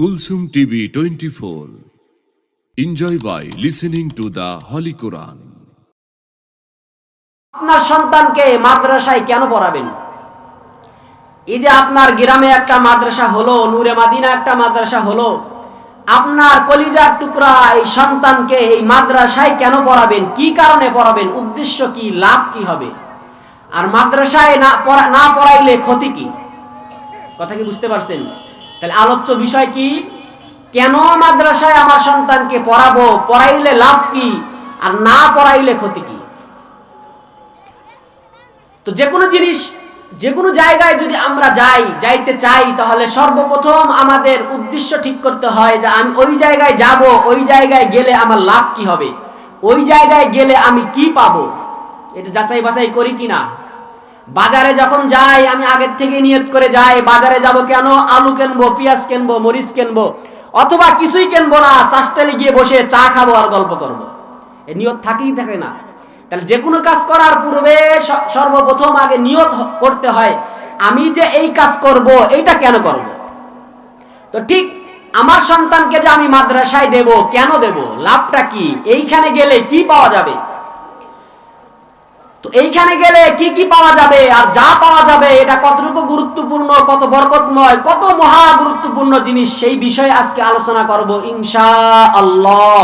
Kulsum TV 24. Enjoy by listening to the Holy Quran. আপনার সন্তানকে মাদ্রাসায় কেন পড়াবেন? এই যে আপনার গ্রামে একটা মাদ্রাসা হলো, নূরে মাদিনা একটা মাদ্রাসা হলো, আপনার কলিজার টুকরা এই সন্তানকে এই মাদ্রাসায় কেন পড়াবেন? কি কারণে পড়াবেন? উদ্দেশ্য কি? লাভ কি হবে? আর মাদ্রাসায় না পড়াইলে ক্ষতি কি? কথা কি বুঝতে পারছেন? তাহলে আলোচ্য বিষয় কি? কেন মাদ্রাসায় আমার সন্তানকে পড়াবো? পড়াইলে লাভ কি? আর না পড়াইলে ক্ষতি কি? তো যে কোনো জিনিস যে কোনো জায়গায় যদি আমরা যাই, যাইতে চাই, তাহলে সর্বপ্রথম আমাদের উদ্দেশ্য ঠিক করতে হয় যে আমি ওই জায়গায় যাব, ওই জায়গায় গেলে আমার লাভ কি হবে? ওই জায়গায় গেলে আমি কি পাবো? এটা যাচাই বাছাই করি কি না? বাজারে যখন যাই, আমি আগের থেকে নিয়ত করে যাই, বাজারে যাব কেন? আলু কিনবো, পেঁয়াজ কিনবো, মরিচ কিনবো, অথবা কিছুই কিনবো না, চাষটালে গিয়ে বসে চা খাব আর গল্প করব। এ নিয়ত থাকেই থাকে না। তাহলে যে কোনো কাজ করার পূর্বে সর্বপ্রথম আগে নিয়ত করতে হয়, আমি যে এই কাজ করব, এইটা কেন করব? তো ঠিক আমার সন্তানকে যে আমি মাদ্রাসায় দেব, কেন দেব? লাভটা কি? এইখানে গেলে কি পাওয়া যাবে? তো এইখানে গেলে কি কি পাওয়া যাবে আর যা পাওয়া যাবে, এটা কতটুকু গুরুত্বপূর্ণ, কত বরকতময়, কত মহা গুরুত্বপূর্ণ জিনিস, সেই বিষয়ে আজকে আলোচনা করব ইনশা আল্লাহ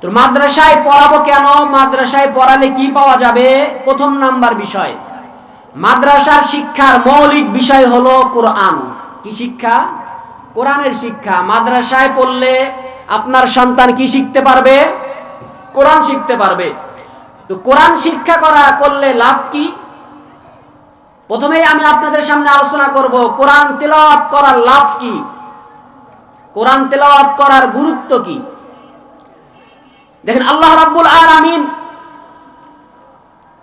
তো মাদ্রাসায় পড়াবো কেন? মাদ্রাসায় পড়ালে কি পাওয়া যাবে? প্রথম নাম্বার বিষয়। মাদ্রাসার শিক্ষার মৌলিক বিষয় হলো কোরআন। কি শিক্ষা? কোরআনের শিক্ষা। মাদ্রাসায় পড়লে আপনার সন্তান কি শিখতে পারবে? কোরআন শিখতে পারবে। তো কোরআন শিক্ষা করা, করলে লাভ কি? প্রথমেই আমি আপনাদের সামনে আলোচনা করব, কোরআন তেলাওয়াত করার লাভ কি? কোরআন তেলাওয়াত করার গুরুত্ব কি? দেখেন, আল্লাহ রাব্বুল আলামিন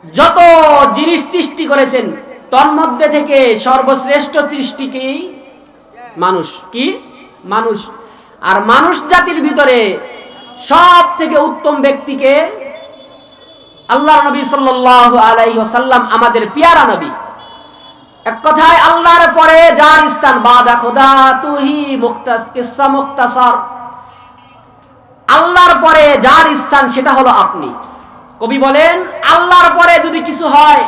যত জিনিস সৃষ্টি করেছেন তন্মধ্যে থেকে সর্বশ্রেষ্ঠ সৃষ্টি কি? মানুষ। কি? মানুষ। আর মানুষ জাতির ভিতরে সব থেকে উত্তম ব্যক্তিকে আল্লাহ নবী সাল্লাল্লাহু আলাইহি ওয়াসাল্লাম আমাদের পিয়ারা নবী। এক কথায় আল্লাহর পরে যার স্থান, বাদা খোদা তুহি মুক্তাস মুক্তাসার। আল্লাহর পরে যার স্থান সেটা হলো আপনি। কবি বলেন, আল্লাহর পরে যদি কিছু হয়,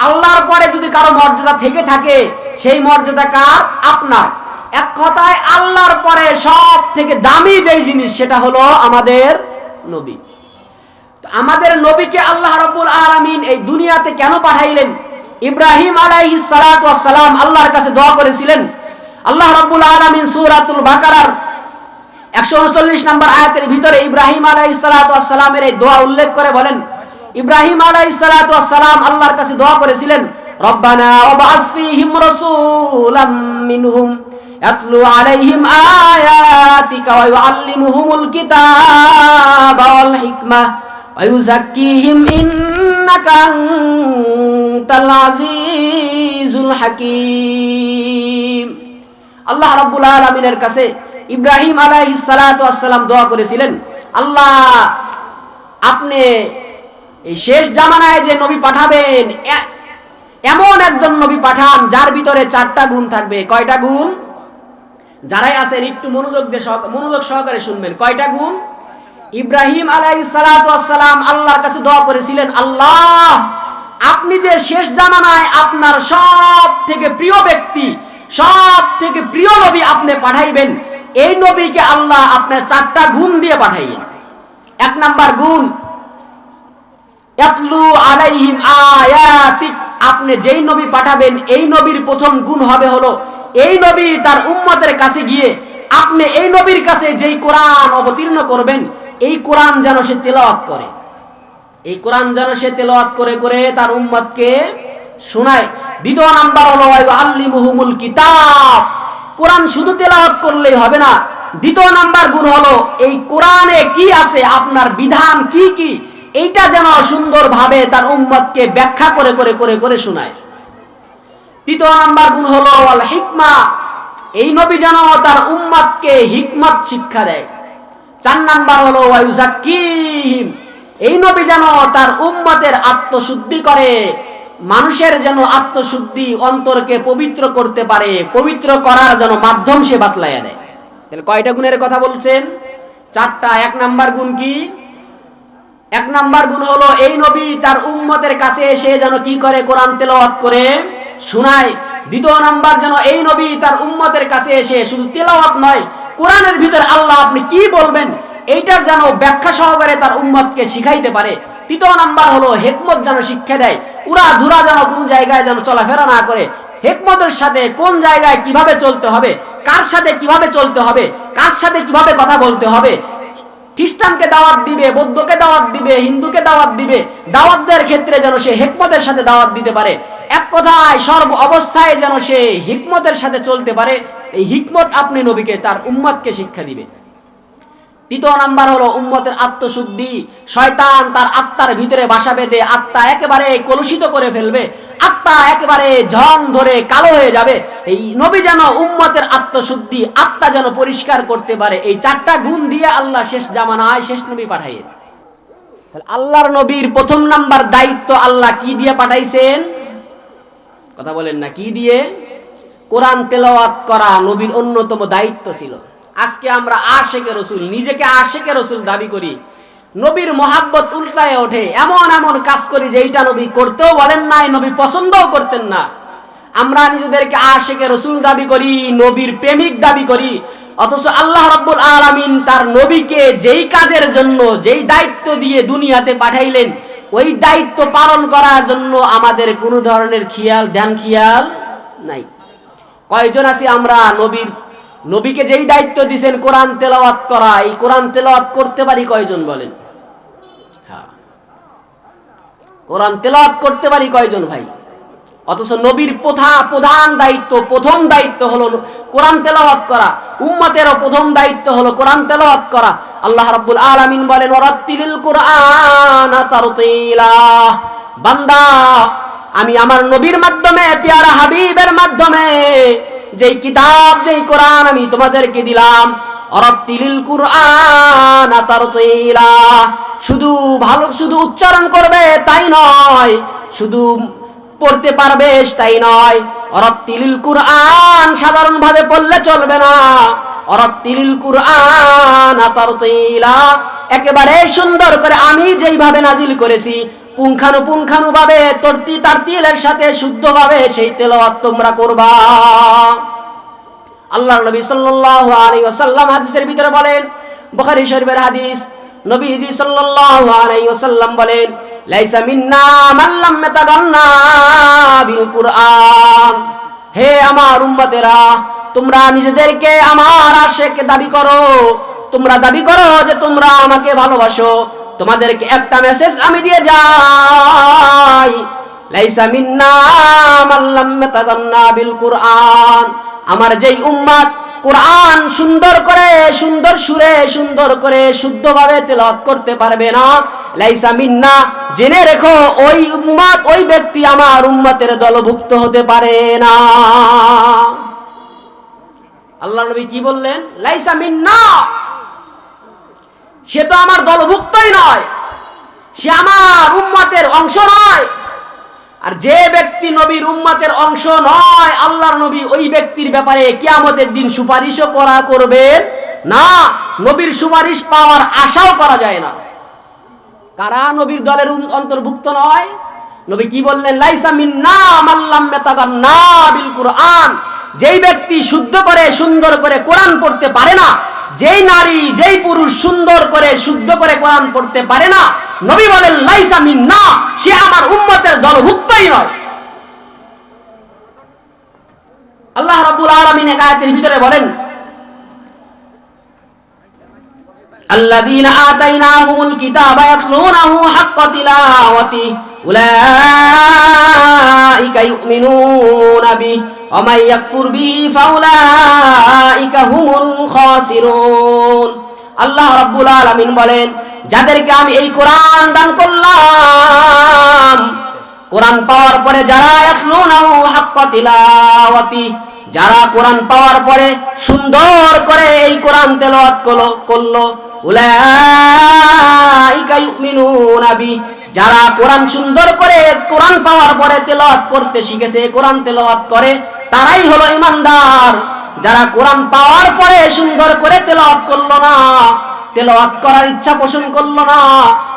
আল্লাহর পরে যদি কারও মর্যাদা থেকে থাকে, সেই মর্যাদা কার? আপনার। এক কথায় আল্লাহর পরে সব থেকে দামি যেই জিনিস, সেটা হলো আমাদের নবী। আমাদের নবীকে আল্লাহ রাব্বুল আলামিন এই দুনিয়াতে কেন পাঠাইলেন? ইব্রাহিম ওয়াস সালাম আল্লাহর কাছে দোয়া করেছিলেন। আল্লাহ রাব্বুল আলামিন সূরাতুল বাকারার একশো উনচল্লিশ নম্বর আয়াতের ভিতরে ইব্রাহিম আলাই সালামের এই দোয়া উল্লেখ করে বলেন, ইব্রাহিম আলাই সালাম আল্লাহর কাছে দোয়া করেছিলেন, রব্বানা ওয়াবআস ফীহিম রাসূলাম মিনহুম, ইয়াতলু আলাইহিম আয়াতিকা ওয়া ইউআল্লিমুহুমুল কিতাবা ওয়াল হিকমা। ইউযাক্কিহিম ইন্নাকা আনতাল আজিজুল হাকীম আল্লাহ রাব্বুল আলামিনের কাছে ইব্রাহিম আলাইহিস সালাতু ওয়াসসালাম দোয়া করেছিলেন, আল্লাহ, আপনি শেষ জামানায় যে নবী পাঠাবেন এমন একজন নবী পাঠান যার ভিতরে চারটা গুণ থাকবে। কয়টা গুণ? যারাই আছেন একটু মনোযোগ দিয়ে মনোযোগ সহকারে শুনবেন। কয়টা গুণ? ইব্রাহিম সালাতু ওয়াসসালাম আল্লাহর কাছে দোয়া করেছিলেন, আল্লাহ, আপনি যে শেষ জামানায় আপনার সব থেকে প্রিয় ব্যক্তি সব থেকে প্রিয় নবী আপনি পাঠাইবেন, এই নবীকে আল্লাহ আপনার চারটা গুণ দিয়ে পাঠাইবেন এক নাম্বার গুণ, ইয়াতলু আলাইহিম আয়াতিক আপনি যেই নবী পাঠাবেন, এই নবীর প্রথম গুণ হবে হলো, এই নবী তার উম্মতের কাছে গিয়ে আপনি এই নবীর কাছে যেই কোরআন অবতীর্ণ করবেন এই কোরআন যেন সে তেলাওয়াত করে। এই কোরআন যেন সে তেলাওয়াত করে করে তার উম্মতকে শোনায়। দ্বিতীয় নাম্বার হলো আল্লিমুহুমুল কিতাব। কোরআন শুধু তেলাওয়াত করলেই হবে না। দ্বিতীয় নাম্বার গুণ হলো, এই কোরআনে কি আছে, আপনার বিধান কি কি, এইটা যেন সুন্দরভাবে তার উম্মতকে ব্যাখ্যা করে করে করে করে শোনায়। তৃতীয় নাম্বার গুণ হলো হিকমা। এই নবী যেন তার উম্মতকে হিকমত শিক্ষা দেয়। চার নাম্বার হলো এই নবী যেন তার উম্মতের আত্মশুদ্ধি করে, মানুষের যেন আত্মশুদ্ধি অন্তরকে পবিত্র করতে পারে, পবিত্র করার যেন মাধ্যম সে বাতলাইয়া দেয়। তাহলে কয়টা গুণের কথা বলছেন? চারটা, এক নাম্বার গুণ কি? এক নাম্বার গুণ হলো, এই নবী তার উম্মতের কাছে এসে যেন কি করে কোরআন তেলাওয়াত করে? শোনায়। দ্বিতীয় নাম্বার যেন এই নবী তার উম্মতের কাছে এসে শুধু তেলাওয়াত নয় কোরআনের ভিতরে আল্লাহ আপনি কি বলবেন এইটার যেন ব্যাখ্যা সহকারে তার উম্মতকে শিখাইতে পারে। তৃতীয় নাম্বার হলো, হেকমত যেন শিক্ষা দেয়। উড়া ধুরা যেন কোনো জায়গায় যেন চলাফেরা না করে। হেকমতের সাথে কোন জায়গায় কীভাবে চলতে হবে, কার সাথে কীভাবে চলতে হবে, কার সাথে কীভাবে কথা বলতে হবে খ্রিস্টানকে দাওয়াত দিবে, বৌদ্ধকে দাওয়াত দিবে, হিন্দুকে দাওয়াত দিবে, দাওয়াতদের ক্ষেত্রে যেন সে হেকমতের সাথে দাওয়াত দিতে পারে। এক কথায় সর্ব অবস্থায় যেন সে হিকমতের সাথে চলতে পারে, এই হিকমত আপনি নবীকে, তার উম্মাদকে শিক্ষা দিবে। তৃতীয় নাম্বার হলো উম্মতের আত্মশুদ্ধি। শয়তান তার আত্মার ভিতরে বাসা বেঁধে আত্মা একেবারে কলুষিত করে ফেলবে। আত্মা একেবারে ঝং ধরে কালো হয়ে যাবে। এই নবী যেন উম্মতের আত্মশুদ্ধি, আত্মা যেন পরিষ্কার করতে পারে, এই চারটা গুণ দিয়ে আল্লাহ শেষ জামানায় শেষ নবী পাঠাইয়ে আল্লাহর নবীর প্রথম নাম্বার দায়িত্ব আল্লাহ কি দিয়ে পাঠাইছেন? কথা বলেন না, কি দিয়ে? কোরআন তেলাওয়াত করা নবীর অন্যতম দায়িত্ব ছিল। আজকে আমরা আশেকে রসুল, নিজেকে আশেকে রসুল দাবি করি। নবীর মোহাব্বত উল্টায় ওঠে, এমন এমন কাজ করি যেইটা নবী করতেও বলেন নাই, নবী পছন্দও করতেন না। আমরা নিজেদেরকে আশেকে রসুল দাবি করি, নবীর প্রেমিক দাবি করি, অথচ আল্লাহ রাব্বুল আলামিন তার নবীকে যেই কাজের জন্য, যেই দায়িত্ব দিয়ে দুনিয়াতে পাঠাইলেন, ওই দায়িত্ব পালন করার জন্য আমাদের কোনো ধরনের খেয়াল, ধ্যান খেয়াল নাই। কয়জন আছি আমরা নবীর নবীকে যেই দায়িত্ব দিছেন, কোরআন তেলাওয়াত করা, এই কোরআন তেলাওয়াত করতে পারি কয়জন বলেন? হ্যাঁ। কোরআন তেলাওয়াত করতে পারি কয়জন ভাই? অথচ নবীর প্রথা, প্রধান দায়িত্ব, প্রথম দায়িত্ব হলো কোরআন তেলাওয়াত করা। উম্মতেরও প্রথম দায়িত্ব হলো কোরআন তেলাওয়াত করা। আল্লাহ রাব্বুল আলামিন বলেন, ওয়ারাত্তিলিল কুরআন তারতিলা। বান্দা, আমি আমার নবীর মাধ্যমে, পেয়ারা হাবিবের মাধ্যমে যেই কিতাব, যেই কোরআন আমি তোমাদেরকে দিলাম শুধু ভালো, শুধু উচ্চারণ করবে তাই নয়, শুধু পড়তে পারবে তাই নয়। অরত্তিলিল কুরআন সাধারণভাবে পড়লে চলবে না। অরত্তিলিল কুরআন একেবারে সুন্দর করে আমি যেইভাবে নাজিল করেছি পুঙ্খানু পুঙ্খানু ভাবে তর্তি তারতিলের সাথে শুদ্ধভাবে সেই তেলাওয়াত তোমরা করবা। আল্লাহ নবী সাল্লাল্লাহু আলাইহি ওয়াসাল্লাম হাদিসের ভিতরে বলেন, বুখারী শরীফের হাদিস, নবীজি বলেন, লাইসা মিন্না মান বিল কুরআন। হে আমার উম্মতেরা, তোমরা নিজেদেরকে আমার আশেক দাবি করো। তোমরা দাবি করো যে তোমরা আমাকে ভালোবাসো। তোমাদেরকে একটা মেসেজ আমি দিয়ে যাই। লাইসা আমার যেই উম্মাদ কোরআন সুন্দর করে, সুন্দর সুরে, সুন্দর করে শুদ্ধভাবে তেলাওয়াত করতে পারবে না। লাইসা মিন্না, জেনে রেখো, ওই উম্মাদ, ওই ব্যক্তি আমার উম্মতের দলভুক্ত হতে পারে না। আল্লাহ নবী কি বললেন? লাইসা মিন্না সে তো আমার দলভুক্তই নয়। সে আমার উম্মতের অংশ নয়। আর যে ব্যক্তি নবীর উম্মতের অংশ নয়, আল্লাহর নবী ওই ব্যক্তির ব্যাপারে কিয়ামতের দিন সুপারিশও করা করবেন না। নবীর সুপারিশ পাওয়ার আশাও করা যায় না। কারা নবীর দলের অন্তর্ভুক্ত নয়? নবী কি বললেন? লাইসা মিন্না মাল্লাম মেতাগান্না বিল কুরআন। যেই ব্যক্তি শুদ্ধ করে, সুন্দর করে কোরআন পড়তে পারে না যেই নারী, যেই পুরুষ সুন্দর করে, শুদ্ধ করে কোরআন পড়তে পারে না, নবী বলেন, লাইসা না সে আমার উম্মতের দলভুক্তই নয়। আল্লাহ রাব্বুল আলামিন এক আয়াতের ভিতরে বলেন, আল্লাযীনা আতাইনাহুমুল কিতাবা ইয়াতলুনাহু হাক্কা তিলাওয়াতিহি উলাইকা ইউমিনুনা বিহি ওয়া মান বলেন, যাদেরকে আমি এই কোরআন দান করলাম, কোরআন পাওয়ার পরে যারা ইয়াতলুনাহু হাক্কা তিলাওয়াতি যারা কোরআন পাওয়ার পরে সুন্দর করে এই কোরআন তেলাওয়াত করল করল যারা কোরআন সুন্দর করে কোরআন পাওয়ার পরে তেলাওয়াত করতে শিখেছে, কোরআন তেলাওয়াত করে, তারাই হলো ইমানদার। যারা কোরআন পাওয়ার পরে সুন্দর করে তেলাওয়াত করল না তেলাওয়াত করার ইচ্ছা পোষণ করল না,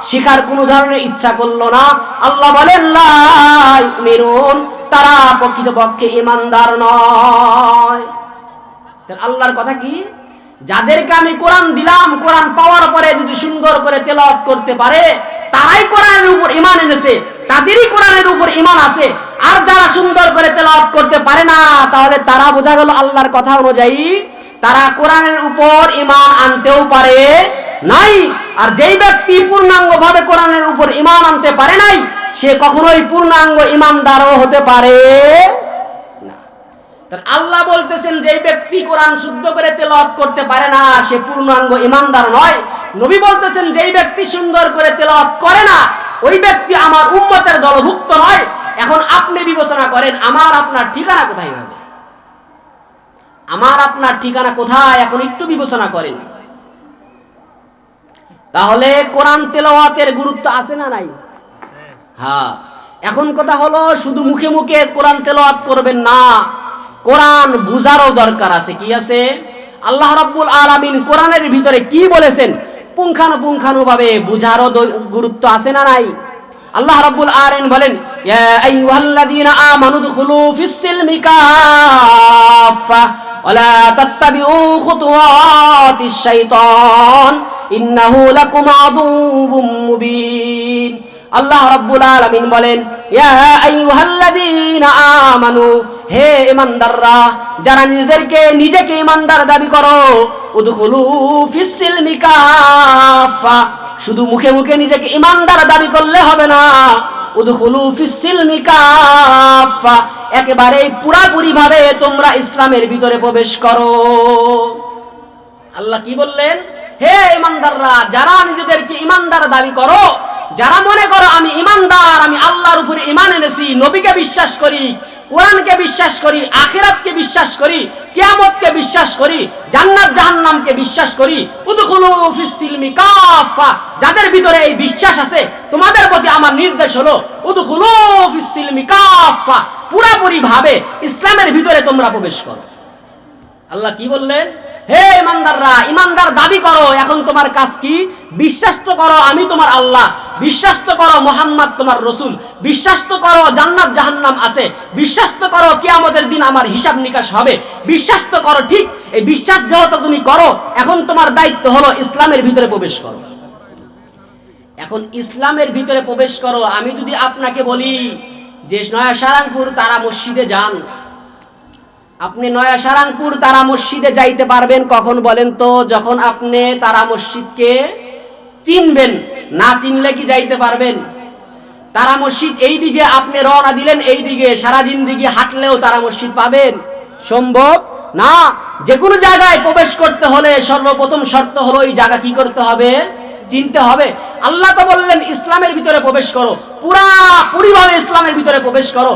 শিখার কোন ধরনের ইচ্ছা করল না। আল্লাহ বলেন ইউমিনুন তারা প্রকৃতপক্ষে ইমানদার নয়। আল্লাহর কথা কি? যাদেরকে আমি কোরআন দিলাম, কোরআন পাওয়ার পরে যদি সুন্দর করে তেলাওয়াত করতে পারে, তারাই কোরআনের উপর ইমান এনেছে, তাদেরই কোরআনের উপর ইমান আছে। আর যারা সুন্দর করে তেলাওয়াত করতে পারে না, তাহলে তারা বোঝা গেল আল্লাহর কথা অনুযায়ী তারা কোরআনের উপর ইমান আনতেও পারে নাই। আর যেই ব্যক্তি পূর্ণাঙ্গ ভাবে কোরআনের উপর ইমান আনতে পারে নাই, সে কখনোই পূর্ণাঙ্গ ইমানদারও হতে পারে আল্লাহ বলতেছেন যে ব্যক্তি কোরআন শুদ্ধ করে তেলাওয়াত করতে পারে না, সে পূর্ণাঙ্গ ইমানদার নয়। নবী বলতেছেন, যেই ব্যক্তি সুন্দর করে তেলাওয়াত করে না, ওই ব্যক্তি আমার উম্মতের দলভুক্ত নয়। এখন আপনি বিবেচনা করেন, আমার আপনার ঠিকানা কোথায় হবে? আমার আপনার ঠিকানা কোথায়? এখন একটু বিবেচনা করেন। তাহলে কোরআন তেলাওয়াতের গুরুত্ব আছে না নাই? হ্যাঁ। এখন কথা হলো, শুধু মুখে মুখে কোরআন তেলাওয়াত করবেন না, কোরআন বুঝারও দরকার আছে। কি আছে? আল্লাহ রাব্বুল আলামিন কোরআনের ভিতরে কি বলেছেন? পুঙ্খানু ভাবে বুঝারও গুরুত্ব আছে না নাই? আল্লাহ রাব্বুল আলামিন বলেন, ইয়া আইয়ুহাল্লাযীনা আমানু দুখুলু ফিস সিলমি কাফা ওয়ালা তাত্তাবিউ খুতুওয়াতিশ শাইতান, ইন্নাহু লাকুম আদুউম মুবিন। আল্লাহ রাব্বুল আলামিন বলেন, ইয়া আইয়ুহাল্লাযীনা আমানু, হে ঈমানদাররা, যারা নিজেদেরকে নিজেকে ঈমানদার দাবি করো, উদখুলু ফিস সিলমি শুধু মুখে মুখে নিজেকে ঈমানদার দাবি করলে হবে না। একেবারে পুরাপুরি ভাবে তোমরা ইসলামের ভিতরে প্রবেশ করো। আল্লাহ কি বললেন? হে ইমানদাররা, যারা নিজেদেরকে ইমানদার দাবি করো, যারা মনে করো আমি ইমানদার, আমি আল্লাহর উপরে ইমান এনেছি, নবীকে বিশ্বাস করি কোরআনকে বিশ্বাস করি, আখেরাতকে বিশ্বাস করি, কেয়ামতকে বিশ্বাস করি, জান্নাত জাহান্নামকে বিশ্বাস করি, উদখুলু ফিস সিলমি কাফা যাদের ভিতরে এই বিশ্বাস আছে, তোমাদের প্রতি আমার নির্দেশ হলো, উদখুলু ফিস সিলমি কাফা পুরাপুরি ভাবে ইসলামের ভিতরে তোমরা প্রবেশ করো। আল্লাহ কি বললেন? হে ইমানদাররা, ইমানদার দাবি করো, এখন তোমার কাজ কি? বিশ্বাস তো করো আমি তোমার আল্লাহ, বিশ্বাস তো করো মোহাম্মদ তোমার রসুল, বিশ্বাস তো করো জান্নাত জাহান্নাম আছে, বিশ্বাস তো করো কিয়ামতের দিন আমার হিসাব নিকাশ হবে, বিশ্বাস তো করো ঠিক, এই বিশ্বাস যেহেতু তুমি করো, এখন তোমার দায়িত্ব হলো ইসলামের ভিতরে প্রবেশ করো। এখন ইসলামের ভিতরে প্রবেশ করো, আমি যদি আপনাকে বলি যে নয়া সারাংপুর তারা মসজিদে যান আপনি নয়া সারাংপুর তারা মসজিদে যাইতে পারবেন, কখন বলেন তো? যখন আপনি তারা মসজিদকে চিনবেন, না চিনলে কি যাইতে পারবেন? তারা মসজিদ এই দিকে আপনি রওনা দিলেন, এই দিকে সারা জিন্দিগি হাঁটলেও তারা মসজিদ পাবেন। সম্ভব? না। যে কোনো জায়গায় প্রবেশ করতে হলে সর্বপ্রথম শর্ত হলো এই জায়গা কি করতে হবে? চিনতে হবে। আল্লাহ তো বললেন, ইসলামের ভিতরে প্রবেশ করো। পুরা পুরিভাবে ইসলামের ভিতরে প্রবেশ করো।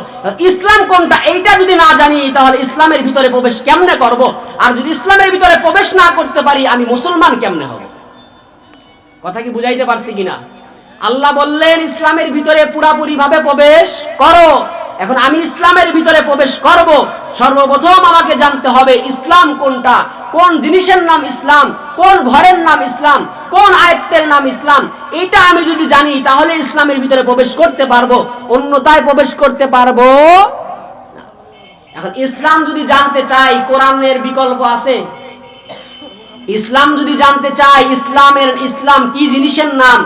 ইসলাম কোনটা? এইটা যদি না জানি, তাহলে ইসলামের ভিতরে প্রবেশ কেমনে করব? আর যদি ইসলামের ভিতরে প্রবেশ না করতে পারি, আমি মুসলমান কেমনে হব? কথা কি বুঝাইতে পারছি কিনা? আল্লাহ বললেন, ইসলামের ভিতরে পুরাপুরি ভাবে প্রবেশ করো। এখন আমি ইসলামের ভিতরে প্রবেশ করব। সর্বপ্রথম আমাকে জানতে হবে, ইসলাম কোনটা? কোন জিনিসের নাম ইসলাম, কোন ঘরের নাম ইসলাম, কোন আয়ত্তের নাম ইসলাম, এটা আমি যদি জানি, তাহলে ইসলামের ভিতরে প্রবেশ করতে পারব। অন্যতায় প্রবেশ করতে পারব এখন ইসলাম যদি জানতে চাই, কোরআনের বিকল্প আছে? ইসলাম যদি জানতে চাই, ইসলামের, ইসলাম কি জিনিসের নাম?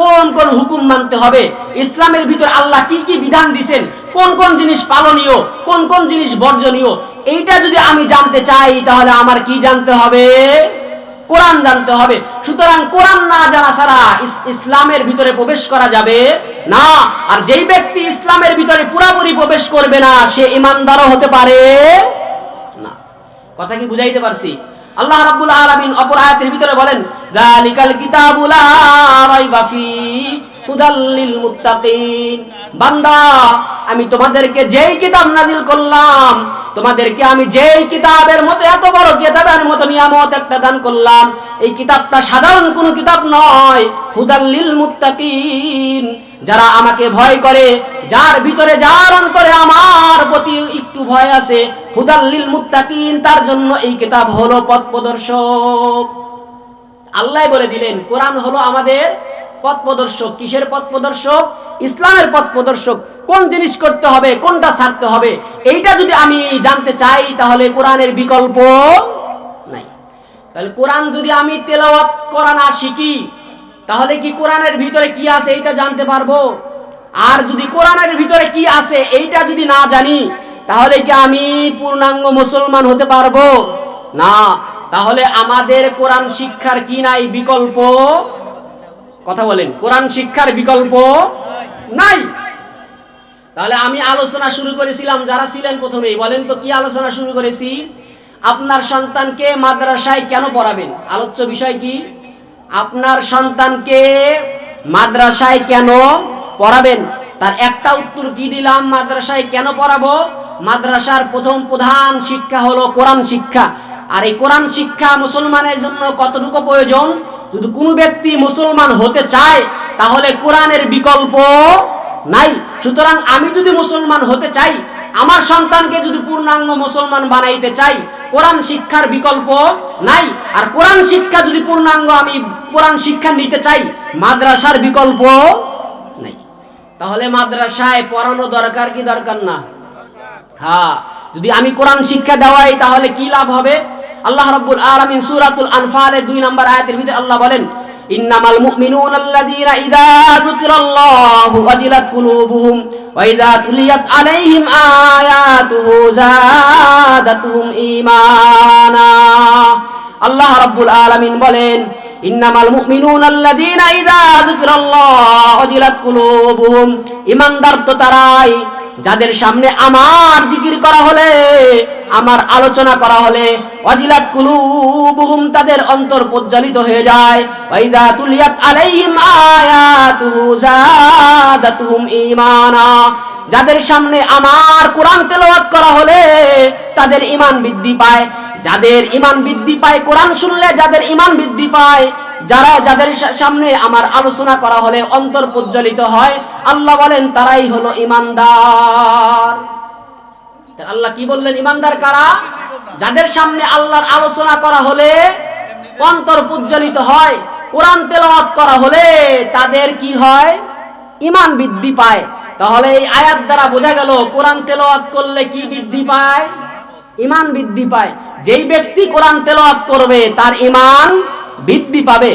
কোন কোন হুকুম মানতে হবে? ইসলামের ভিতর আল্লাহ কি কি বিধান দিছেন? কোন কোন জিনিস পালনীয়? কোন কোন জিনিস বর্জনীয়? এইটা যদি আমি জানতে চাই, তাহলে আমার কি জানতে হবে? কোরআন জানতে হবে। সুতরাং কোরআন না জানা ছাড়া ইসলামের ভিতরে প্রবেশ করা যাবে না। আর যেই ব্যক্তি ইসলামের ভিতরে পুরাপুরি প্রবেশ করবে না, সে ইমানদারও হতে পারে না। কথা কি বুঝাইতে পারছি? আল্লাহ রাব্বুল আলামিন অপর আয়াতের ভিতরে বলেন যালিকাল কিতাবু লা রাইবা ফি বান্দা, আমি তোমাদেরকে যেই কিতাব নাজিল করলাম, তোমাদেরকে আমি যেই কিতাবের মতো এত বড় কিতাবের মতো নিয়ামত একটা দান করলাম, এই কিতাবটা সাধারণ কোনো কিতাব নয়, হুদাল লিল মুত্তাকিন যারা আমাকে ভয় করে, যার ভিতরে যার অন্তরে আমার প্রতি একটু ভয় আছে হুদাল্লিল মুত্তাকিন তার জন্য এই কিতাব হলো পথ প্রদর্শক। আল্লাহ বলে দিলেন, কোরআন হলো আমাদের পথ প্রদর্শক কিসের পথ প্রদর্শক ইসলামের পথ প্রদর্শক কোন জিনিস করতে হবে, কোনটা ছাড়তে হবে? এইটা যদি আমি জানতে চাই, তাহলে কোরআনের বিকল্প নাই। তাহলে কোরআন যদি আমি তেলাওয়াত করা না শিখি, তাহলে কি কোরআনের ভিতরে কি আছে এইটা জানতে পারব? আর যদি কোরআনের ভিতরে কি আছে এইটা যদি না জানি, তাহলে কি আমি পূর্ণাঙ্গ মুসলমান হতে পারব? না। তাহলে আমাদের কোরআন শিক্ষার কি নাই বিকল্প? কথা বলেন, কোরআন শিক্ষার বিকল্প নাই। তাহলে আমি আলোচনা শুরু করেছিলাম, যারা ছিলেন প্রথমেই, বলেন তো কি আলোচনা শুরু করেছি? আপনার সন্তানকে মাদ্রাসায় কেন পড়াবেন? আলোচ্য বিষয় কি? আপনার সন্তানকে মাদ্রাসায় কেন পড়াবেন? তার একটা উত্তর কি দিলাম? মাদ্রাসায় কেন পড়াবো? মাদ্রাসার প্রথম প্রধান শিক্ষা হলো কোরআন শিক্ষা। আর এই কোরআন শিক্ষা মুসলমানের জন্য কতটুকু প্রয়োজন? যদি কোনো ব্যক্তি মুসলমান হতে চায়, তাহলে কোরআনের বিকল্প নাই। সুতরাং আমি যদি মুসলমান হতে চাই, আমার সন্তানকে যদি পূর্ণাঙ্গ মুসলমান বানাইতে চাই, কোরআন শিক্ষার বিকল্প নাই। আর কোরআন শিক্ষা যদি পূর্ণাঙ্গ আমি কোরআন শিক্ষা নিতে চাই, মাদ্রাসার বিকল্প নাই। তাহলে মাদ্রাসায় পড়ানো দরকার কি দরকার না? হ্যাঁ যদি আমি কোরআন শিক্ষা দেওয়াই, তাহলে কি লাভ হবে? আল্লাহ রাব্বুল আলামিন সূরাতুল আনফালের 2 নম্বর আয়াতের ভিতরে আল্লাহ বলেন, ইন্নামাল মুমিনুনা আল্লাযীনা ইযা যুকিরাল্লাহু ওয়াজিলাত কুলুবুহুম ওয়া ইযা তুলিয়াত আলাইহিম আয়াতুহু যাদাতুহুম ঈমানা। আল্লাহ রাব্বুল আলামিন বলেন, ইন্নামাল মুমিনুনা আল্লাযীনা ইযা যুকিরাল্লাহু ওয়াজিলাত কুলুবুহুম। ঈমানদার তো তারাই যাদের সামনে আমার জিকির করা হলে, আমার আলোচনা করা হলে অজিলাত কুলুবুহুম তাদের অন্তর প্রজ্বলিত হয়ে যায়। ওয়াইদা তুলিয়াত আলাইহিম আয়াতুহু যাদাতুহুম ঈমানা। যাদের সামনে আমার কোরআন তেলাওয়াত করা হলে, তাদের ঈমান বৃদ্ধি পায়। যাদের ইমান বৃদ্ধি পায়, কোরআন শুনলে যাদের ইমান বৃদ্ধি পায়, যারা যাদের সামনে আমার আলোচনা করা হলে অন্তর প্রজ্বলিত হয়, আল্লাহ বলেন, তারাই হলো ইমানদার আল্লাহ কি বললেন ইমানদার কারা? যাদের সামনে আল্লাহর আলোচনা করা হলে অন্তর প্রজ্বলিত হয়, কোরআন তেলাওয়াত করা হলে তাদের কি হয়? ইমান বৃদ্ধি পায়। তাহলে এই আয়াত দ্বারা বোঝা গেল, কোরআন তেলাওয়াত করলে কি বৃদ্ধি পায়? ইমান বৃদ্ধি পায়। যেই ব্যক্তি কোরআন তেলাওয়াত করবে তার ইমান বৃদ্ধি পাবে।